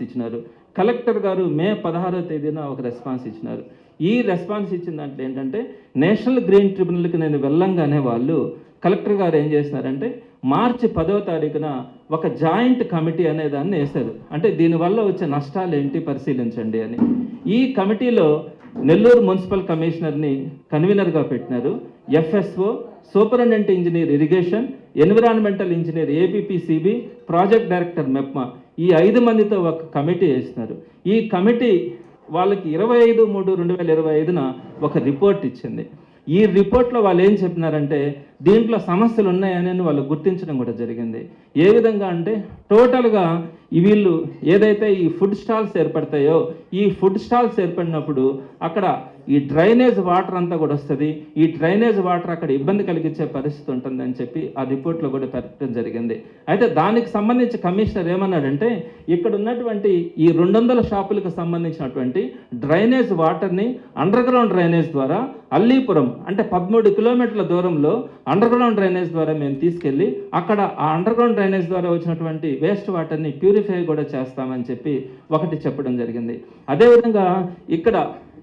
Response ఇచ్చినారు. Collector గారు మే పదహారో తేదీన ఒక రెస్పాన్స్ ఇచ్చినారు. ఈ రెస్పాన్స్ ఇచ్చిన దాంట్లో ఏంటంటే నేషనల్ గ్రీన్ ట్రిబ్యునల్కి నేను వెళ్ళంగానే వాళ్ళు కలెక్టర్ గారు ఏం చేసినారంటే మార్చి పదవ తారీఖున ఒక జాయింట్ కమిటీ అనే దాన్ని వేశారు. అంటే దీనివల్ల వచ్చే నష్టాలు ఏంటి పరిశీలించండి అని. ఈ కమిటీలో నెల్లూరు మున్సిపల్ కమిషనర్ని కన్వీనర్గా పెట్టినారు. FSO superintendent engineer irrigation environmental engineer APPCB project director MEPMA ఈ ఐదు మందితో ఒక కమిటీ వేసినారు. ఈ కమిటీ వాళ్ళకి ఇరవై ఐదు మూడు రెండు వేల ఇరవై ఐదున ఒక రిపోర్ట్ ఇచ్చింది. ఈ రిపోర్ట్లో వాళ్ళు ఏం చెప్పినారంటే దీంట్లో సమస్యలు ఉన్నాయని వాళ్ళు గుర్తించడం కూడా జరిగింది. ఏ విధంగా అంటే టోటల్గా వీళ్ళు ఏదైతే ఈ ఫుడ్ స్టాల్స్ ఏర్పడతాయో ఈ ఫుడ్ స్టాల్స్ ఏర్పడినప్పుడు అక్కడ ఈ డ్రైనేజ్ వాటర్ అంతా కూడా వస్తుంది. ఈ డ్రైనేజ్ వాటర్ అక్కడ ఇబ్బంది కలిగించే పరిస్థితి ఉంటుందని చెప్పి ఆ రిపోర్ట్లో కూడా పెట్టడం జరిగింది. అయితే దానికి సంబంధించి కమిషనర్ ఏమన్నాడంటే ఇక్కడ ఉన్నటువంటి ఈ రెండు వందల షాపులకు సంబంధించినటువంటి డ్రైనేజ్ వాటర్ని అండర్ గ్రౌండ్ డ్రైనేజ్ ద్వారా అల్లీపురం అంటే పదమూడు కిలోమీటర్ల దూరంలో అండర్ గ్రౌండ్ డ్రైనేజ్ ద్వారా మేము తీసుకెళ్ళి అక్కడ ఆ అండర్ గ్రౌండ్ డ్రైనేజ్ ద్వారా వచ్చినటువంటి వేస్ట్ వాటర్ని ప్యూరిఫై కూడా చేస్తామని చెప్పి ఒకటి చెప్పడం జరిగింది. అదేవిధంగా ఇక్కడ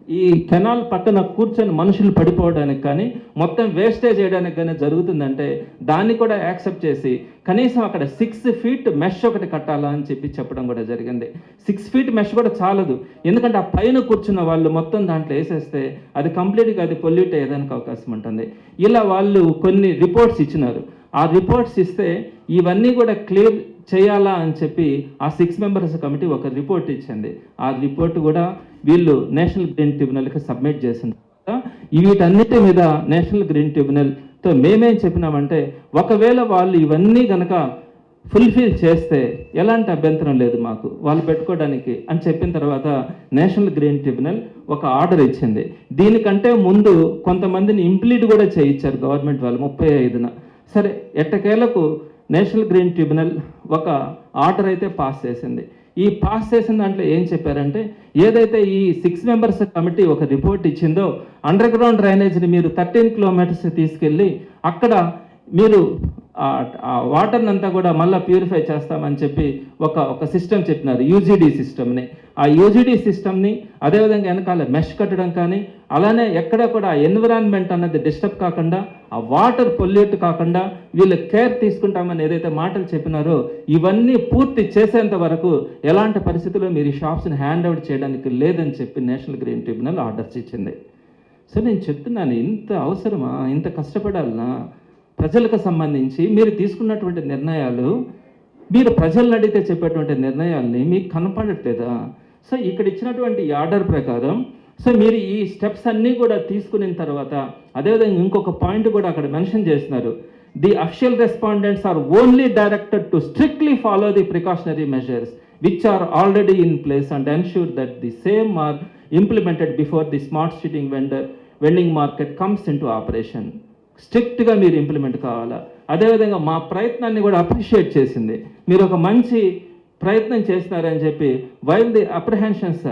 ఈ కెనాల్ పక్కన కూర్చొని మనుషులు పడిపోవడానికి కానీ మొత్తం వేస్టేజ్ చేయడానికి కానీ జరుగుతుందంటే దాన్ని కూడా యాక్సెప్ట్ చేసి కనీసం అక్కడ సిక్స్ ఫీట్ మెష్ ఒకటి కట్టాలా అని చెప్పి చెప్పడం కూడా జరిగింది. సిక్స్ ఫీట్ మెష్ కూడా చాలదు. ఎందుకంటే ఆ పైన కూర్చున్న వాళ్ళు మొత్తం దాంట్లో వేసేస్తే అది కంప్లీట్గా అది పొల్యూట్ అయ్యేదానికి అవకాశం ఉంటుంది. ఇలా వాళ్ళు కొన్ని రిపోర్ట్స్ ఇచ్చినారు. ఆ రిపోర్ట్స్ ఇస్తే ఇవన్నీ కూడా క్లియర్ చేయాలా అని చెప్పి ఆ సిక్స్ మెంబర్స్ కమిటీ ఒక రిపోర్ట్ ఇచ్చింది. ఆ రిపోర్ట్ కూడా వీళ్ళు నేషనల్ గ్రీన్ ట్రిబ్యునల్కి సబ్మిట్ చేసిన తర్వాత వీటన్నిటి మీద నేషనల్ గ్రీన్ ట్రిబ్యునల్తో మేమేం చెప్పినామంటే ఒకవేళ వాళ్ళు ఇవన్నీ గనక ఫుల్ఫిల్ చేస్తే ఎలాంటి అభ్యంతరం లేదు మాకు వాళ్ళు పెట్టుకోవడానికి అని చెప్పిన తర్వాత నేషనల్ గ్రీన్ ట్రిబ్యునల్ ఒక ఆర్డర్ ఇచ్చింది. దీనికంటే ముందు కొంతమందిని ఇంప్లీట్ కూడా చేయించారు గవర్నమెంట్ వాళ్ళు ముప్పై ఐదున. సరే ఎట్టకేలకు నేషనల్ గ్రీన్ ట్రిబ్యునల్ ఒక ఆర్డర్ అయితే పాస్ చేసింది. ఈ పాస్ చేసిన దాంట్లో ఏం చెప్పారంటే ఏదైతే ఈ సిక్స్ మెంబర్స్ కమిటీ ఒక రిపోర్ట్ ఇచ్చిందో అండర్ గ్రౌండ్ డ్రైనేజ్ని మీరు థర్టీన్ కిలోమీటర్స్ తీసుకెళ్ళి అక్కడ మీరు ఆ వాటర్ని అంతా కూడా మళ్ళీ ప్యూరిఫై చేస్తామని చెప్పి ఒక ఒక సిస్టమ్ చెప్పినారు యూజీడీ సిస్టమ్ని. ఆ యూజీడీ సిస్టమ్ని అదేవిధంగా వెనకాల మెష్ కట్టడం కానీ అలానే ఎక్కడ కూడా ఎన్విరాన్మెంట్ అన్నది డిస్టర్బ్ కాకుండా ఆ వాటర్ పొల్యూట్ కాకుండా వీళ్ళు కేర్ తీసుకుంటామని ఏదైతే మాటలు చెప్పినారో ఇవన్నీ పూర్తి చేసేంత వరకు ఎలాంటి పరిస్థితుల్లో మీరు ఈ షాప్స్ని హ్యాండ్ అవుట్ చేయడానికి లేదని చెప్పి నేషనల్ గ్రీన్ ట్రిబ్యునల్ ఆర్డర్స్ ఇచ్చింది. సో నేను చెప్తున్నాను ఇంత అవసరమా? ఇంత కష్టపడాలనా? ప్రజలకు సంబంధించి మీరు తీసుకున్నటువంటి నిర్ణయాలు మీరు ప్రజలను అడిగితే చెప్పేటువంటి నిర్ణయాల్ని మీకు కనపడట్లేదా? సో ఇక్కడ ఇచ్చినటువంటి ఆర్డర్ ప్రకారం సో మీరు ఈ స్టెప్స్ అన్నీ కూడా తీసుకున్న తర్వాత అదేవిధంగా ఇంకొక పాయింట్ కూడా అక్కడ మెన్షన్ చేస్తున్నారు. The official respondents are only directed to strictly follow the precautionary measures which are already in place and ensure that the same are implemented before the smart sitting vendor vending market comes into operation. స్ట్రిక్ట్గా మీరు implement కావాలా? అదేవిధంగా మా ప్రయత్నాన్ని కూడా appreciate చేసింది. మీరు ఒక మంచి ప్రయత్నం చేస్తున్నారని చెప్పి while the apprehensions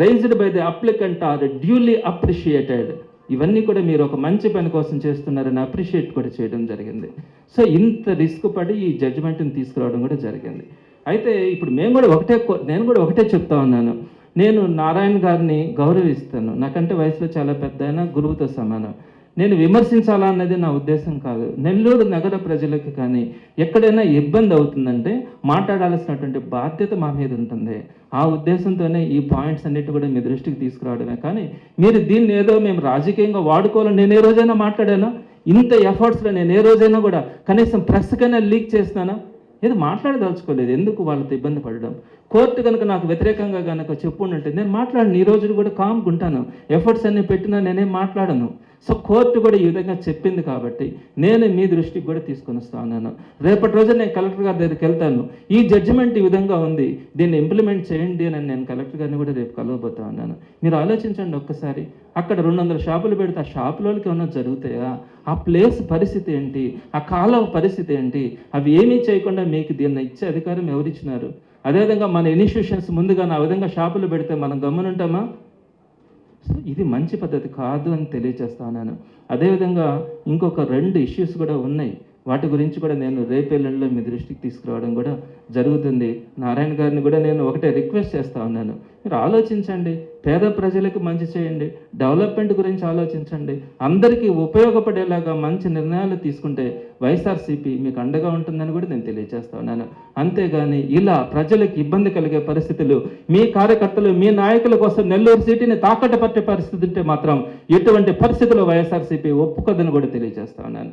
raised by the applicant are duly appreciated ఇవన్నీ కూడా మీరు ఒక మంచి పని కోసం చేస్తున్నారని అప్రిషియేట్ కూడా చేయడం జరిగింది. సో ఇంత రిస్క్ పడి ఈ జడ్జిమెంట్ని తీసుకురావడం కూడా జరిగింది. అయితే ఇప్పుడు మేము కూడా ఒకటే నేను కూడా ఒకటే చెప్తా ఉన్నాను. నేను నారాయణ గారిని గౌరవిస్తాను. నాకంటే వయసులో చాలా పెద్ద ఆయన గురువుతో సమానం. నేను విమర్శించాలా అన్నది నా ఉద్దేశం కాదు. నెల్లూరు నగర ప్రజలకు కానీ ఎక్కడైనా ఇబ్బంది అవుతుందంటే మాట్లాడాల్సినటువంటి బాధ్యత మా మీద ఉంటుంది. ఆ ఉద్దేశంతోనే ఈ పాయింట్స్ అన్నిటి కూడా మీ దృష్టికి తీసుకురావడమే. కానీ మీరు దీన్ని ఏదో మేము రాజకీయంగా వాడుకోవాలని నేను ఏ రోజైనా మాట్లాడానా? ఇంత ఎఫర్ట్స్లో నేను ఏ రోజైనా కూడా కనీసం ప్రెస్కైనా లీక్ చేస్తానా ఏదో మాట్లాడదలుచుకోలేదు. ఎందుకు వాళ్ళతో ఇబ్బంది పడడం? కోర్టు కనుక నాకు వ్యతిరేకంగా కనుక చెప్పుంటే నేను మాట్లాడను. ఈ రోజు కూడా కామ్గా ఉంటాను. ఎఫర్ట్స్ అన్ని పెట్టినా నేనేం మాట్లాడను. సో కోర్టు కూడా ఈ విధంగా చెప్పింది కాబట్టి నేను మీ దృష్టికి కూడా తీసుకొని వస్తా ఉన్నాను రేపటి రోజు నేను కలెక్టర్ గారి దగ్గరికి వెళ్తాను. ఈ జడ్జిమెంట్ ఈ విధంగా ఉంది. దీన్ని ఇంప్లిమెంట్ చేయండి అని నేను కలెక్టర్ గారిని కూడా రేపు కలవబోతా ఉన్నాను. మీరు ఆలోచించండి ఒక్కసారి. అక్కడ రెండు వందల షాపులు పెడితే ఆ షాపులోకి ఏమన్నా జరుగుతాయా? ఆ ప్లేస్ పరిస్థితి ఏంటి? ఆ కాలం పరిస్థితి ఏంటి? అవి ఏమీ చేయకుండా మీకు దీన్ని ఇచ్చే అధికారం ఎవరిచ్చినారు? అదేవిధంగా మన ఇన్స్టిట్యూషన్స్ ముందుగా ఆ విధంగా షాపులు పెడితే మనం గమనుంటామా? సో ఇది మంచి పద్ధతి కాదు అని తెలియజేస్తా ఉన్నాను. అదేవిధంగా ఇంకొక రెండు ఇష్యూస్ కూడా ఉన్నాయి. వాటి గురించి కూడా నేను రేపెల్లుండిలో మీ దృష్టికి తీసుకురావడం కూడా జరుగుతుంది. నారాయణ గారిని కూడా నేను ఒకటే రిక్వెస్ట్ చేస్తా ఉన్నాను. మీరు ఆలోచించండి. పేద ప్రజలకు మంచి చేయండి. డెవలప్మెంట్ గురించి ఆలోచించండి. అందరికీ ఉపయోగపడేలాగా మంచి నిర్ణయాలు తీసుకుంటే వైఎస్ఆర్సీపీ మీకు అండగా ఉంటుందని కూడా నేను తెలియజేస్తా ఉన్నాను. అంతేగాని ఇలా ప్రజలకు ఇబ్బంది కలిగే పరిస్థితులు మీ కార్యకర్తలు మీ నాయకుల కోసం నెల్లూరు సిటీని తాకట్టు పట్టే పరిస్థితి ఉంటే మాత్రం ఎటువంటి పరిస్థితుల్లో వైఎస్ఆర్సీపీ ఒప్పుకోదని కూడా తెలియజేస్తా ఉన్నాను.